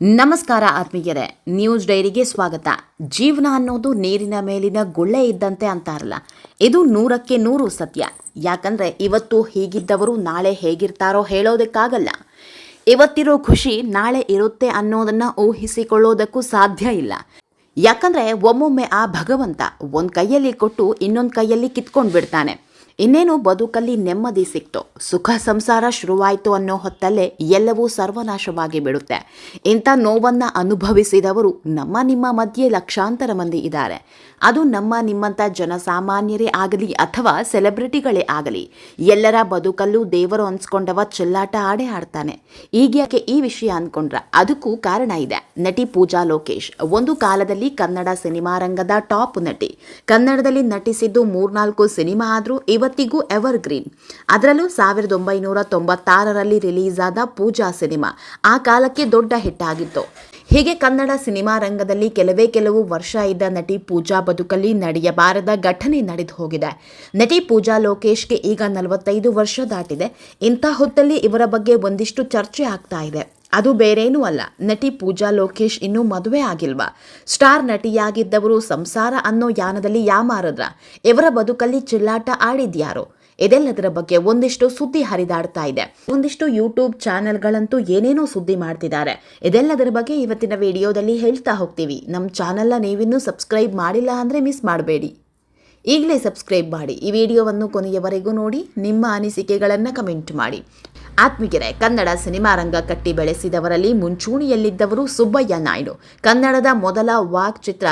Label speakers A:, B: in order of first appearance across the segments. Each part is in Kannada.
A: ನಮಸ್ಕಾರ ಆತ್ಮೀಯರೇ ನ್ಯೂಸ್ ಡೈರಿಗೆ ಸ್ವಾಗತ. ಜೀವನ ಅನ್ನೋದು ನೀರಿನ ಮೇಲಿನ ಗುಳ್ಳೆ ಇದ್ದಂತೆ ಅಂತಾರಲ್ಲ, ಇದು ನೂರಕ್ಕೆ ನೂರು ಸತ್ಯ. ಯಾಕಂದ್ರೆ ಇವತ್ತು ಹೀಗಿದ್ದವರು ನಾಳೆ ಹೇಗಿರ್ತಾರೋ ಹೇಳೋದಕ್ಕಾಗಲ್ಲ. ಇವತ್ತಿರೋ ಖುಷಿ ನಾಳೆ ಇರುತ್ತೆ ಅನ್ನೋದನ್ನ ಊಹಿಸಿಕೊಳ್ಳೋದಕ್ಕೂ ಸಾಧ್ಯ ಇಲ್ಲ. ಯಾಕಂದ್ರೆ ಒಮ್ಮೊಮ್ಮೆ ಆ ಭಗವಂತ ಒಂದು ಕೈಯಲ್ಲಿ ಕೊಟ್ಟು ಇನ್ನೊಂದು ಕೈಯಲ್ಲಿ ಕಿತ್ಕೊಂಡು ಬಿಡ್ತಾನೆ ಇನ್ನೇನು ಬದುಕಲ್ಲಿ ನೆಮ್ಮದಿ ಸಿಕ್ತು. ಸುಖ ಸಂಸಾರ ಶುರುವಾಯಿತು ಅನ್ನೋ ಹೊತ್ತಲ್ಲೇ ಎಲ್ಲವೂ ಸರ್ವನಾಶವಾಗಿ ಬಿಡುತ್ತೆ. ಇಂಥ ನೋವನ್ನು ಅನುಭವಿಸಿದವರು ನಮ್ಮ ನಿಮ್ಮ ಮಧ್ಯೆ ಲಕ್ಷಾಂತರ ಮಂದಿ ಇದ್ದಾರೆ. ಅದು ನಮ್ಮ ನಿಮ್ಮಂಥ ಜನಸಾಮಾನ್ಯರೇ ಆಗಲಿ ಅಥವಾ ಸೆಲೆಬ್ರಿಟಿಗಳೇ ಆಗಲಿ, ಎಲ್ಲರ ಬದುಕಲ್ಲೂ ದೇವರು ಅನ್ಸ್ಕೊಂಡವ ಚೆಲ್ಲಾಟ ಆಡೇ ಆಡ್ತಾನೆ. ಈಗ್ಯಾಕೆ ಈ ವಿಷಯ ಅನ್ಕೊಂಡ್ರ? ಅದಕ್ಕೂ ಕಾರಣ ಇದೆ. ನಟಿ ಪೂಜಾ ಲೋಕೇಶ್, ಒಂದು ಕಾಲದಲ್ಲಿ ಕನ್ನಡ ಸಿನಿಮಾ ರಂಗದ ಟಾಪ್ ನಟಿ. ಕನ್ನಡದಲ್ಲಿ ನಟಿಸಿದ್ದು ಮೂರ್ನಾಲ್ಕು ಸಿನಿಮಾ ಆದರೂ ಇವತ್ತಿಗೂ ಎವರ್ ಗ್ರೀನ್ ಅದರಲ್ಲೂ ಸಾವಿರದ ಒಂಬೈನೂರ ತೊಂಬತ್ತಾರರಲ್ಲಿ ರಿಲೀಸ್ ಆದ ಪೂಜಾ ಸಿನಿಮಾ. ಆ ಕಾಲಕ್ಕೆ ದೊಡ್ಡ ಹಿಟ್ ಆಗಿತ್ತು. ಹೀಗೆ ಕನ್ನಡ ಸಿನಿಮಾ ರಂಗದಲ್ಲಿ ಕೆಲವೇ ಕೆಲವು ವರ್ಷ ಇದ್ದ ನಟಿ ಪೂಜಾ ಬದುಕಲ್ಲಿ ನಡೆಯಬಾರದ ಘಟನೆ ನಡೆದು ಹೋಗಿದೆ. ನಟಿ ಪೂಜಾ ಲೋಕೇಶ್ಗೆ ಈಗ ನಲವತ್ತೈದು ವರ್ಷ ದಾಟಿದೆ. ಇಂಥ ಹೊತ್ತಲ್ಲಿ ಇವರ ಬಗ್ಗೆ ಒಂದಿಷ್ಟು ಚರ್ಚೆ ಆಗ್ತಾ ಇದೆ. ಅದು ಬೇರೇನೂ ಅಲ್ಲ. ನಟಿ ಪೂಜಾ ಲೋಕೇಶ್ ಇನ್ನೂ ಮದುವೆ ಆಗಿಲ್ವಾ? ಸ್ಟಾರ್ ನಟಿಯಾಗಿದ್ದವರು ಸಂಸಾರ ಅನ್ನೋ ಯಾನದಲ್ಲಿ ಯಾಮಾರದ್ರ ಇವರ ಬದುಕಲ್ಲಿ ಚಿಲ್ಲಾಟ ಆಡಿದ್ಯಾರೋ? ಇದೆಲ್ಲದರ ಬಗ್ಗೆ ಒಂದಿಷ್ಟು ಸುದ್ದಿ ಹರಿದಾಡ್ತಾ ಇದೆ. ಒಂದಿಷ್ಟು ಯೂಟ್ಯೂಬ್ ಚಾನೆಲ್ಗಳಂತೂ ಏನೇನೋ ಸುದ್ದಿ ಮಾಡ್ತಿದ್ದಾರೆ. ಇದೆಲ್ಲದರ ಬಗ್ಗೆ ಇವತ್ತಿನ ವಿಡಿಯೋದಲ್ಲಿ ಹೇಳ್ತಾ ಹೋಗ್ತೀವಿ. ನಮ್ಮ ಚಾನೆಲ್ನ ನೀವಿನ್ನೂ ಸಬ್ಸ್ಕ್ರೈಬ್ ಮಾಡಿಲ್ಲ ಅಂದರೆ ಮಿಸ್ ಮಾಡಬೇಡಿ. ಈಗಲೇ ಸಬ್ಸ್ಕ್ರೈಬ್ ಮಾಡಿ. ಈ ವಿಡಿಯೋವನ್ನು ಕೊನೆಯವರೆಗೂ ನೋಡಿ, ನಿಮ್ಮ ಅನಿಸಿಕೆಗಳನ್ನು ಕಮೆಂಟ್ ಮಾಡಿ. ಆತ್ಮೀಗೆರೆ ಕನ್ನಡ ಸಿನಿಮಾ ರಂಗ ಕಟ್ಟಿ ಬೆಳೆಸಿದವರಲ್ಲಿ ಮುಂಚೂಣಿಯಲ್ಲಿದ್ದವರು ಸುಬ್ಬಯ್ಯ ನಾಯ್ಡು. ಕನ್ನಡದ ಮೊದಲ ವಾಕ್ ಚಿತ್ರ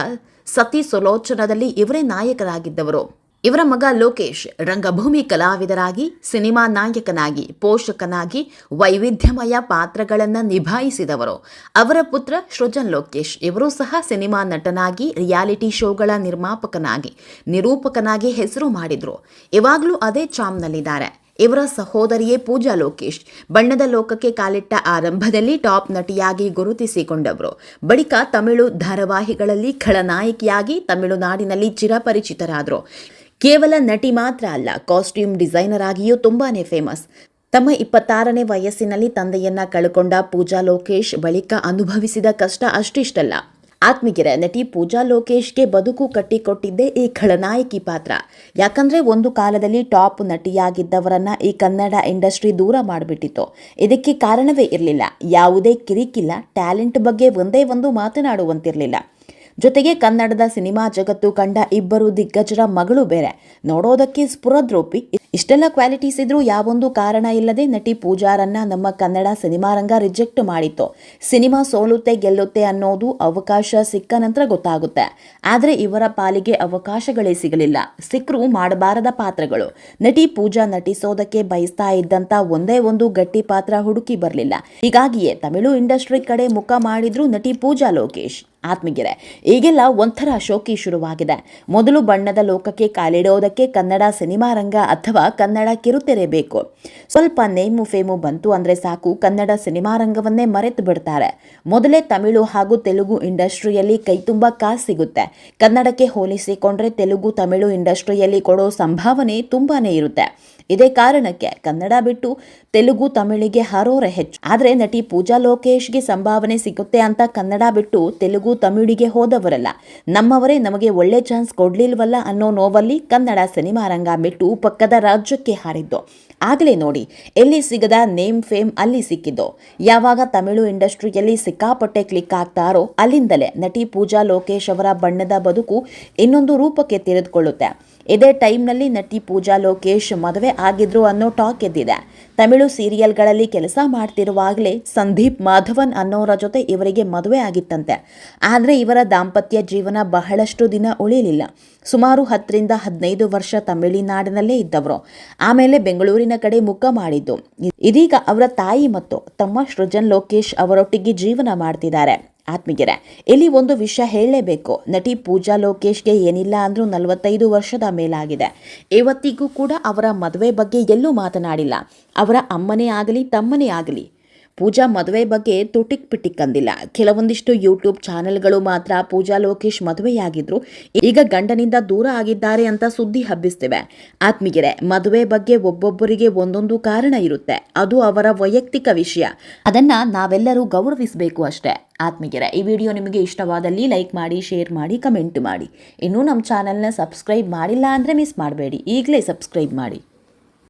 A: ಸತಿ ಸುಲೋಚನದಲ್ಲಿ ಇವರೇ ನಾಯಕರಾಗಿದ್ದವರು. ಇವರ ಮಗ ಲೋಕೇಶ್, ರಂಗಭೂಮಿ ಕಲಾವಿದರಾಗಿ, ಸಿನಿಮಾ ನಾಯಕನಾಗಿ, ಪೋಷಕನಾಗಿ ವೈವಿಧ್ಯಮಯ ಪಾತ್ರಗಳನ್ನು ನಿಭಾಯಿಸಿದವರು. ಅವರ ಪುತ್ರ ಸೃಜನ್ ಲೋಕೇಶ್, ಇವರು ಸಹ ಸಿನಿಮಾ ನಟನಾಗಿ, ರಿಯಾಲಿಟಿ ಶೋಗಳ ನಿರ್ಮಾಪಕನಾಗಿ, ನಿರೂಪಕನಾಗಿ ಹೆಸರು ಮಾಡಿದರು. ಇವಾಗಲೂ ಅದೇ ಚಾಮ್ನಲ್ಲಿದ್ದಾರೆ. ಇವರ ಸಹೋದರಿಯೇ ಪೂಜಾ ಲೋಕೇಶ್. ಬಣ್ಣದ ಲೋಕಕ್ಕೆ ಕಾಲಿಟ್ಟ ಆರಂಭದಲ್ಲಿ ಟಾಪ್ ನಟಿಯಾಗಿ ಗುರುತಿಸಿಕೊಂಡವರು. ಬಳಿಕ ತಮಿಳು ಧಾರಾವಾಹಿಗಳಲ್ಲಿ ಖಳನಾಯಕಿಯಾಗಿ ತಮಿಳುನಾಡಿನಲ್ಲಿ ಚಿರಪರಿಚಿತರಾದರು. ಕೇವಲ ನಟಿ ಮಾತ್ರ ಅಲ್ಲ, ಕಾಸ್ಟ್ಯೂಮ್ ಡಿಸೈನರ್ ಆಗಿಯೂ ತುಂಬಾನೇ ಫೇಮಸ್. ತಮ್ಮ ಇಪ್ಪತ್ತಾರನೇ ವಯಸ್ಸಿನಲ್ಲಿ ತಂದೆಯನ್ನ ಕಳ್ಕೊಂಡ ಪೂಜಾ ಲೋಕೇಶ್ ಬಳಿಕ ಅನುಭವಿಸಿದ ಕಷ್ಟ ಅಷ್ಟಿಷ್ಟಲ್ಲ. ಆತ್ಮೀಗೆರೆ, ನಟಿ ಪೂಜಾ ಲೋಕೇಶ್ಗೆ ಬದುಕು ಕಟ್ಟಿಕೊಟ್ಟಿದ್ದೇ ಈ ಖಳನಾಯಕಿ ಪಾತ್ರ. ಯಾಕಂದ್ರೆ ಒಂದು ಕಾಲದಲ್ಲಿ ಟಾಪ್ ನಟಿಯಾಗಿದ್ದವರನ್ನ ಈ ಕನ್ನಡ ಇಂಡಸ್ಟ್ರಿ ದೂರ ಮಾಡಿಬಿಟ್ಟಿತ್ತು. ಇದಕ್ಕೆ ಕಾರಣವೇ ಇರಲಿಲ್ಲ. ಯಾವುದೇ ಕಿರಿಕಿಲ್ಲ, ಟ್ಯಾಲೆಂಟ್ ಬಗ್ಗೆ ಒಂದೇ ಒಂದು ಮಾತನಾಡುವಂತಿರಲಿಲ್ಲ. ಜೊತೆಗೆ ಕನ್ನಡದ ಸಿನಿಮಾ ಜಗತ್ತು ಕಂಡ ಇಬ್ಬರು ದಿಗ್ಗಜರ ಮಗಳು ಬೇರೆ. ನೋಡೋದಕ್ಕೆ ಸ್ಫುರದ್ರೂಪಿ ಇಷ್ಟೆಲ್ಲ ಕ್ವಾಲಿಟೀಸ್ ಇದ್ರೂ ಯಾವೊಂದು ಕಾರಣ ಇಲ್ಲದೆ ನಟಿ ಪೂಜಾರನ್ನ ನಮ್ಮ ಕನ್ನಡ ಸಿನಿಮಾ ರಂಗ ರಿಜೆಕ್ಟ್ ಮಾಡಿತ್ತು. ಸಿನಿಮಾ ಸೋಲುತ್ತೆ ಗೆಲ್ಲುತ್ತೆ ಅನ್ನೋದು ಅವಕಾಶ ಸಿಕ್ಕ ನಂತರ ಗೊತ್ತಾಗುತ್ತೆ. ಆದರೆ ಇವರ ಪಾಲಿಗೆ ಅವಕಾಶಗಳೇ ಸಿಗಲಿಲ್ಲ. ಸಿಕ್ಕರೂ ಮಾಡಬಾರದ ಪಾತ್ರಗಳು. ನಟಿ ಪೂಜಾ ನಟಿಸೋದಕ್ಕೆ ಬಯಸ್ತಾ ಇದ್ದಂತ ಒಂದೇ ಒಂದು ಗಟ್ಟಿ ಪಾತ್ರ ಹುಡುಕಿ ಬರಲಿಲ್ಲ. ಹೀಗಾಗಿಯೇ ತಮಿಳು ಇಂಡಸ್ಟ್ರಿ ಕಡೆ ಮುಖ ಮಾಡಿದ್ರು ನಟಿ ಪೂಜಾ ಲೋಕೇಶ್. ಆತ್ಮೀಗೆರೆ ಈಗೆಲ್ಲ ಒಂಥರ ಶೋಕಿ ಶುರುವಾಗಿದೆ. ಮೊದಲು ಬಣ್ಣದ ಲೋಕಕ್ಕೆ ಕಾಲಿಡೋದಕ್ಕೆ ಕನ್ನಡ ಸಿನಿಮಾ ರಂಗ ಅಥವಾ ಕನ್ನಡ ಕಿರುತೆರೆ ಬೇಕು. ಸ್ವಲ್ಪ ನೇಮು ಫೇಮು ಬಂತು ಅಂದರೆ ಸಾಕು, ಕನ್ನಡ ಸಿನಿಮಾ ರಂಗವನ್ನೇ ಮರೆತು ಬಿಡ್ತಾರೆ. ಮೊದಲೇ ತಮಿಳು ಹಾಗೂ ತೆಲುಗು ಇಂಡಸ್ಟ್ರಿಯಲ್ಲಿ ಕೈ ತುಂಬ ಕಾಸು ಸಿಗುತ್ತೆ. ಕನ್ನಡಕ್ಕೆ ಹೋಲಿಸಿಕೊಂಡ್ರೆ ತೆಲುಗು ತಮಿಳು ಇಂಡಸ್ಟ್ರಿಯಲ್ಲಿ ಕೊಡೋ ಸಂಭಾವನೆ ತುಂಬಾನೇ ಇರುತ್ತೆ. ಇದೇ ಕಾರಣಕ್ಕೆ ಕನ್ನಡ ಬಿಟ್ಟು ತೆಲುಗು ತಮಿಳಿಗೆ ಹರೋರೆ ಹೆಚ್ಚು. ಆದರೆ ನಟಿ ಪೂಜಾ ಲೋಕೇಶ್ಗೆ ಸಂಭಾವನೆ ಸಿಗುತ್ತೆ ಅಂತ ಕನ್ನಡ ಬಿಟ್ಟು ತೆಲುಗು ತಮಿಳಿಗೆ ಹೋದವರಲ್ಲ. ನಮ್ಮವರೇ ನಮಗೆ ಒಳ್ಳೆ ಚಾನ್ಸ್ ಕೊಡ್ಲಿಲ್ವಲ್ಲ ಅನ್ನೋ ನೋವಲ್ಲಿ ಕನ್ನಡ ಸಿನಿಮಾ ರಂಗ ಬಿಟ್ಟು ಪಕ್ಕದ ರಾಜ್ಯಕ್ಕೆ ಹಾರಿದ್ದು. ಆಗಲೇ ನೋಡಿ, ಎಲ್ಲಿ ಸಿಗದ ನೇಮ್ ಫೇಮ್ ಅಲ್ಲಿ ಸಿಕ್ಕಿದ್ದು? ಯಾವಾಗ ತಮಿಳು ಇಂಡಸ್ಟ್ರಿಯಲ್ಲಿ ಸಿಕ್ಕಾಪಟ್ಟೆ ಕ್ಲಿಕ್ ಆಗ್ತಾರೋ, ಅಲ್ಲಿಂದಲೇ ನಟಿ ಪೂಜಾ ಲೋಕೇಶ್ ಅವರ ಬಣ್ಣದ ಬದುಕು ಇನ್ನೊಂದು ರೂಪಕ್ಕೆ ತೆರೆದುಕೊಳ್ಳುತ್ತೆ. ಇದೇ ಟೈಮ್ನಲ್ಲಿ ನಟಿ ಪೂಜಾ ಲೋಕೇಶ್ ಮದುವೆ ಆಗಿದ್ರು ಅನ್ನೋ ಟಾಕ್ ಎದ್ದಿದೆ. ತಮಿಳು ಸೀರಿಯಲ್ಗಳಲ್ಲಿ ಕೆಲಸ ಮಾಡ್ತಿರುವಾಗಲೇ ಸಂದೀಪ್, ಮಾಧವನ್ ಅನ್ನೋರ ಜೊತೆ ಇವರಿಗೆ ಮದುವೆ ಆಗಿತ್ತಂತೆ. ಆದರೆ ಇವರ ದಾಂಪತ್ಯ ಜೀವನ ಬಹಳಷ್ಟು ದಿನ ಉಳಿಲಿಲ್ಲ. ಸುಮಾರು ಹತ್ತರಿಂದ ಹದಿನೈದು ವರ್ಷ ತಮಿಳಿನಾಡಿನಲ್ಲೇ ಇದ್ದವರು. ಆಮೇಲೆ ಬೆಂಗಳೂರಿನ ಕಡೆ ಮುಖ ಮಾಡಿದ್ದು. ಇದೀಗ ಅವರ ತಾಯಿ ಮತ್ತು ತಮ್ಮ ಸೃಜನ್ ಲೋಕೇಶ್ ಅವರೊಟ್ಟಿಗೆ ಜೀವನ ಮಾಡ್ತಿದ್ದಾರೆ. ಆತ್ಮೀಗೆರೆ ಇಲ್ಲಿ ಒಂದು ವಿಷಯ ಹೇಳಲೇಬೇಕು. ನಟಿ ಪೂಜಾ ಲೋಕೇಶ್ಗೆ ಏನಿಲ್ಲ ಅಂದರೂ ನಲವತ್ತೈದು ವರ್ಷದ ಮೇಲಾಗಿದೆ. ಇವತ್ತಿಗೂ ಕೂಡ ಅವರ ಮದುವೆ ಬಗ್ಗೆ ಎಲ್ಲೂ ಮಾತನಾಡಿಲ್ಲ. ಅವರ ಅಮ್ಮನೇ ಆಗಲಿ, ತಮ್ಮನೇ ಆಗಲಿ ಪೂಜಾ ಮದುವೆ ಬಗ್ಗೆ ತುಟಿಕ್ ಪಿಟಿಕ್ ಅಂದಿಲ್ಲ ಕೆಲವೊಂದಿಷ್ಟು ಯೂಟ್ಯೂಬ್ ಚಾನೆಲ್ಗಳು ಮಾತ್ರ ಪೂಜಾ ಲೋಕೇಶ್ ಮದುವೆಯಾಗಿದ್ರು. ಈಗ ಗಂಡನಿಂದ ದೂರ ಆಗಿದ್ದಾರೆ ಅಂತ ಸುದ್ದಿ ಹಬ್ಬಿಸ್ತಿವೆ. ಆತ್ಮೀಗೆರೆ ಮದುವೆ ಬಗ್ಗೆ ಒಬ್ಬೊಬ್ಬರಿಗೆ ಒಂದೊಂದು ಕಾರಣ ಇರುತ್ತೆ. ಅದು ಅವರ ವೈಯಕ್ತಿಕ ವಿಷಯ. ಅದನ್ನ ನಾವೆಲ್ಲರೂ ಗೌರವಿಸಬೇಕು ಅಷ್ಟೇ. ಆತ್ಮೀಗೆರೆ ಈ ವಿಡಿಯೋ ನಿಮಗೆ ಇಷ್ಟವಾದಲ್ಲಿ ಲೈಕ್ ಮಾಡಿ, ಶೇರ್ ಮಾಡಿ, ಕಮೆಂಟ್ ಮಾಡಿ. ಇನ್ನೂ ನಮ್ಮ ಚಾನೆಲ್ನ ಸಬ್ಸ್ಕ್ರೈಬ್ ಮಾಡಿಲ್ಲ ಅಂದರೆ ಮಿಸ್ ಮಾಡಬೇಡಿ. ಈಗಲೇ ಸಬ್ಸ್ಕ್ರೈಬ್ ಮಾಡಿ.